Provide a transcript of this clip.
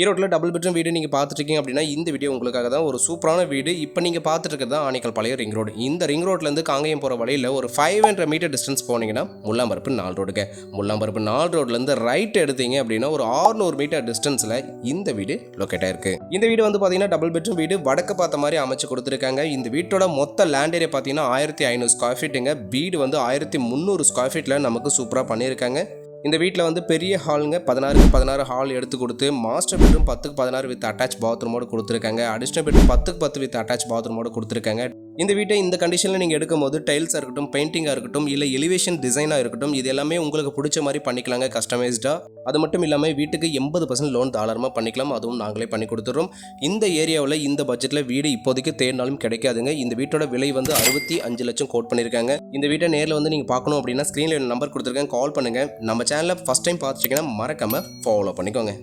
ஈரோட்டில் double bedroom வீடு நீங்கள் பார்த்துருக்கீங்க அப்படின்னா இந்த வீடியோ உங்களுக்காக தான் ஒரு சூப்பரான வீடு. இப்போ நீங்கள் பார்த்துட்டு தான் ஆணிக்கல் பழைய ரிங் ரோடு இந்த ரிங் ரோட்லேருந்து காங்கேயம் போகிற வழியில் ஒரு ஃபைவ் ஹண்ட்ரட் மீட்டர் டிஸ்டன்ஸ் போனீங்கன்னா முல்லாம்பரப்பு நாலு ரோடுங்க முல்லாம்பரப்பு நாலு ரோட்லேருந்து ரைட் எடுத்தீங்க அப்படின்னா ஒரு 600 மீட்டர் டிஸ்டன்ஸில் இந்த வீடு லொக்கேட் ஆயிருக்கு. இந்த வீடு வந்து பார்த்தீங்கன்னா டபுள் பெட்ரூம் வீடு. வடக்கு பார்த்த மாதிரி அமைச்சு கொடுத்துருக்காங்க. இந்த வீட்டோட மொத்த லேண்ட் ஏரியா பார்த்தீங்கன்னா ஆயிரத்தி ஐநூறு ஸ்கொயர் ஃபீட்டுங்க வீடு வந்து ஆயிரத்தி முந்நூறு ஸ்கொயர் ஃபீட்டில் நமக்கு சூப்பராக பண்ணியிருக்காங்க. இந்த வீட்டில் வந்து பெரிய ஹாலுங்க பதினாறுக்கு பதினாறு ஹால் எடுத்து கொடுத்து மாஸ்டர் பெட்ரூம் பத்துக்கு பதினாறு வித் அட்டாச் பாத்ரூமோடு கொடுத்துருக்காங்க. அடிஷ்னல் பெட்ரூம் பத்துக்கு பத்து வித் அட்டாச் பாத்ரூமோடு கொடுத்துருக்காங்க. இந்த வீட்டை இந்த கண்டிஷனில் நீங்கள் எடுக்கும்போது டைல்ஸாக இருக்கட்டும் பெயிண்டிங்காக இருக்கட்டும் இல்லை எலிவேஷன் டிசைனாக இருக்கட்டும் இது எல்லாமே உங்களுக்கு பிடிச்ச மாதிரி பண்ணிக்கலாங்க கஸ்டமைஸ்டாக அது மட்டும் இல்லாமல் வீட்டுக்கு எண்பது பர்சன்ட் லோன் தாராளமாக பண்ணிக்கலாம் அதுவும் நாங்களே பண்ணி கொடுத்துட்றோம். இந்த ஏரியாவில் இந்த பட்ஜெட்டில் வீடு இப்போதைக்கு தேடினாலும் கிடைக்காதுங்க. இந்த வீட்டோட விலை வந்து அறுபத்தி அஞ்சு லட்சம் கோட் பண்ணியிருக்காங்க. இந்த வீட்டை நேரில் வந்து நீங்கள் பார்க்கணும் அப்படின்னா ஸ்க்ரீனில் நம்பர் கொடுத்துருக்கேன் கால் பண்ணுங்கள் நம்ம சேனலை ஃபஸ்ட் டைம் பார்த்துட்டீங்கன்னா மறக்காமல் ஃபாலோ பண்ணிக்கோங்க.